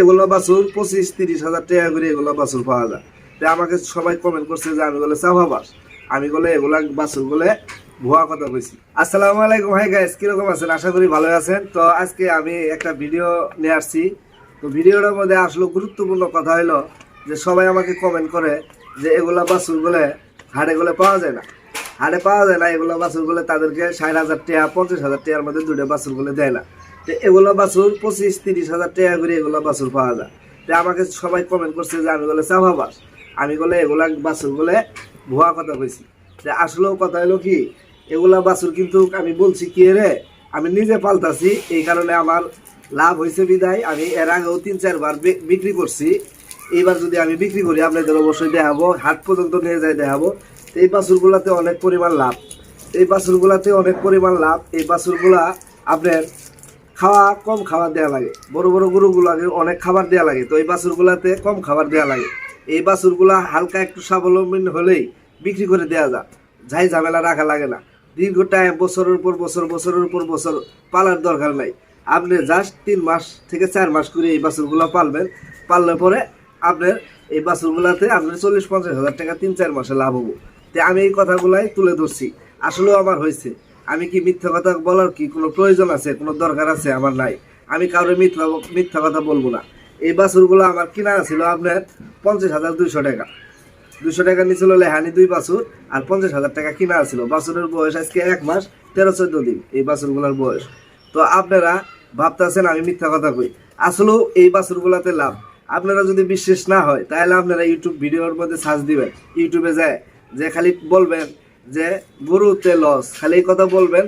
এগুলো বাছুর পঁচিশ তিরিশ হাজার টাকা করে এগুলো বাছুর পাওয়া যায়। তো আমাকে সবাই কমেন্ট করছে যে আমি বলে চাভাবাস আমি বলে, এগুলা বাছুর বলে ভুয়া কথা কইছি। আসসালামু আলাইকুম। হাই গাইস কীরকম আছেন? আশা করি ভালো আছেন। তো আজকে আমি একটা ভিডিও নিয়ে আসছি। তো ভিডিওটার মধ্যে আসলে গুরুত্বপূর্ণ কথা হলো যে সবাই আমাকে কমেন্ট করে যে এগুলা বাছুর বলে হাড়ে গুলো পাওয়া যায় না। হাড়ে পাওয়া যায় না এগুলো বাছুরগুলো তাদেরকে ষাট হাজার টাকা, পঞ্চাশ হাজার টাকার মধ্যে দুটো বাছুরগুলো দেয় না। তো এগুলো বাছুর পঁচিশ, তিরিশ হাজার টাকা করে এগুলো বাছুর পাওয়া যায়। তো আমাকে সবাই কমেন্ট করছে যে, আমি বলে চাভাবাস আমি বলে, এগুলা বাছুর বলে ভুয়া কথা কইছি। যে আসলেও কথা হলো কি, এগুলা বাছুর কিন্তু আমি বলছি কি রে, আমি নিজে পাল্টাছি এই কারণে আমার লাভ হয়েছে বিদায়। আমি এর আগেও তিন চারবার বিক্রি করছি। এইবার যদি আমি বিক্রি করি, আপনাদের অবশ্যই দেখাবো, হাট পর্যন্ত নিয়ে যাই দেখাবো। এই বাছুরগুলাতে অনেক পরিমাণ লাভ। এই বাছুরগুলাতে অনেক পরিমাণ লাভ। এই বাছুরগুলা আপনার খাওয়া কম খাবার দেওয়া লাগে। বড় বড় গরুগুলাকে অনেক খাবার দেওয়া লাগে। তো এই বাছুরগুলাতে কম খাবার দেওয়া লাগে। এই বাছুরগুলা হালকা একটু স্বাবলম্বী হলেই বিক্রি করে দেওয়া যায়। যাই ঝামেলা রাখা লাগে না। দীর্ঘ টাইম বছরের পর বছর, বছরের পর বছর পালার দরকার নাই। আপনি জাস্ট তিন মাস থেকে চার মাস করে এই বাছুরগুলো পালবেন। পাললে পরে আপনার এই বাছুরগুলাতে আপনার চল্লিশ, পঞ্চাশ হাজার টাকা তিন, চার মাসে লাভ হব। তো আমি এই কথাগুলাই তুলে ধরছি। আসলেও আমার হয়েছে। আমি কি মিথ্যা কথা বলার কি কোনো প্রয়োজন আছে, কোনো দরকার আছে আমার নাই? আমি কারোর মিথ্যা মিথ্যা কথা বলব না। এই বাছুরগুলো আমার কিনা ছিল আপনার পঞ্চাশ হাজার দুইশো টাকা। দুশো টাকা নিছিল লেহানি দুই বাছুর আর পঞ্চাশ হাজার টাকা কিনা ছিল। বাছুরের বয়স আজকে এক মাস, তেরো চোদ্দ দিন এই বাছুরগুলোর বয়স। তো আপনারা ভাবতেছেন আমি মিথ্যা কথা কই। আসলেও এই বাছুরগুলাতে লাভ। আপনারা যদি বিশ্বাস না হয়, তাহলে আপনারা ইউটিউব ভিডিওর মধ্যে সার্চ দিবেন। ইউটিউবে যায় যে খালি বলবেন যে গরুতে লস, খালি এই কথা বলবেন,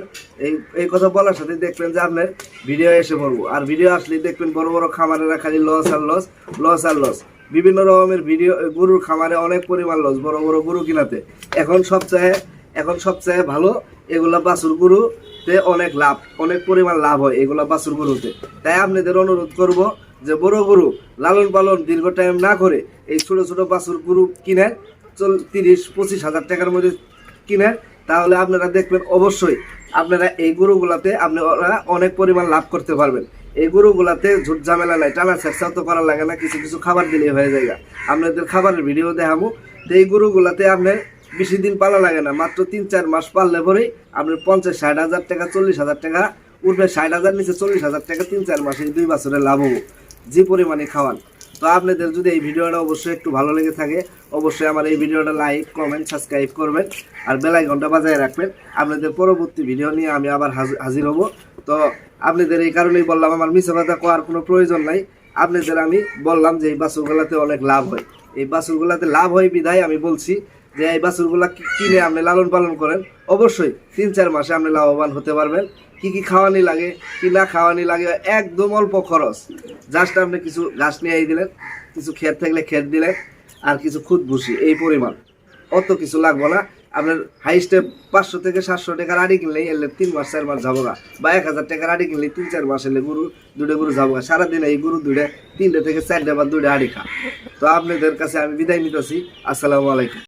এই এই কথা বলার সাথে দেখবেন যে আপনার ভিডিও এসে পড়ব। আর ভিডিও আসলে দেখবেন বড় বড় খামারেরা খালি লস আর লস লস আর লস। বিভিন্ন রকমের ভিডিও গরুর খামারে অনেক পরিমাণ লস, বড় বড় গরু কিনাতে। এখন সবচেয়ে এখন সবচেয়ে ভালো এগুলা বাছুর গরুতে অনেক লাভ, অনেক পরিমাণ লাভ হয় এগুলা বাছুর গরুতে। তাই আপনাদের অনুরোধ করব যে বড় গরু লালন পালন দীর্ঘ টাইম না করে এই ছোট ছোট বাছুর গরু চল তিরিশ, পঁচিশ হাজার টাকার মধ্যে কিনেন তাহলে আপনারা দেখবেন অবশ্যই আপনারা এই গরুগুলাতে আপনারা অনেক পরিমাণ লাভ করতে পারবেন। এই গরুগুলাতে ঝুট ঝামেলা নাই, টানা চেষ্টাও তো করা লাগে না, কিছু কিছু খাবার দিলেই হয়ে যায় আপনাদের খাবারের ভিডিও দেখাবো। তো এই গরুগুলাতে আপনার বেশি দিন পালা লাগে না, মাত্র তিন চার মাস পাললে পরেই আপনার পঞ্চাশ, ষাট হাজার টাকা, চল্লিশ হাজার টাকা, উঠবে ষাট হাজার, নিচে চল্লিশ হাজার টাকা, তিন চার মাসে দুই বছরে লাভ হব। যে পরিমাণে খাওয়ান। তো আপনাদের যদি এই ভিডিওটা অবশ্যই একটু ভালো লেগে থাকে, অবশ্যই আমার এই ভিডিওটা লাইক কমেন্ট সাবস্ক্রাইব করবেন আর বেলাই ঘণ্টা বাজায় রাখবেন। আপনাদের পরবর্তী ভিডিও নিয়ে আমি আবার হাজ- হাজির হব। তো আপনাদের এই কারণেই বললাম, আমার মিশে কথা কোয়ার কোনো প্রয়োজন নাই। আপনাদের আমি বললাম যে এই বাসুরগুলাতে অনেক লাভ হয়। এই বাসুরগুলাতে লাভ হয় বিধায় আমি বলছি যে এই বাছুরগুলা কিনে আপনি লালন পালন করেন, অবশ্যই তিন চার মাসে আপনি লাভবান হতে পারবেন। কি কি খাওয়ানি লাগে, কি না খাওয়ানি লাগে, একদম অল্প খরচ। জাস্ট আপনি কিছু ঘাস নিয়ে দিলেন, কিছু ক্ষেত থাকলে ক্ষেত দিলেন, আর কিছু খুদ ভুসি, এই পরিমাণ। অত কিছু লাগবে না। আপনার হাই স্টেপ পাঁচশো থেকে সাতশো টাকার আড়ি কিনলেই এলে তিন মাস, চার মাস যাব গা। বা এক হাজার টাকার আড়ি কিনলে তিন, চার মাস এলে গরু দুটো গরু যাব গা। সারাদিন এই গরু দুটো তিনটে থেকে চারটে বা দুটো আড়ি খা। তো আপনাদের কাছে আমি বিদায় নিতেছি। আসসালামু আলাইকুম।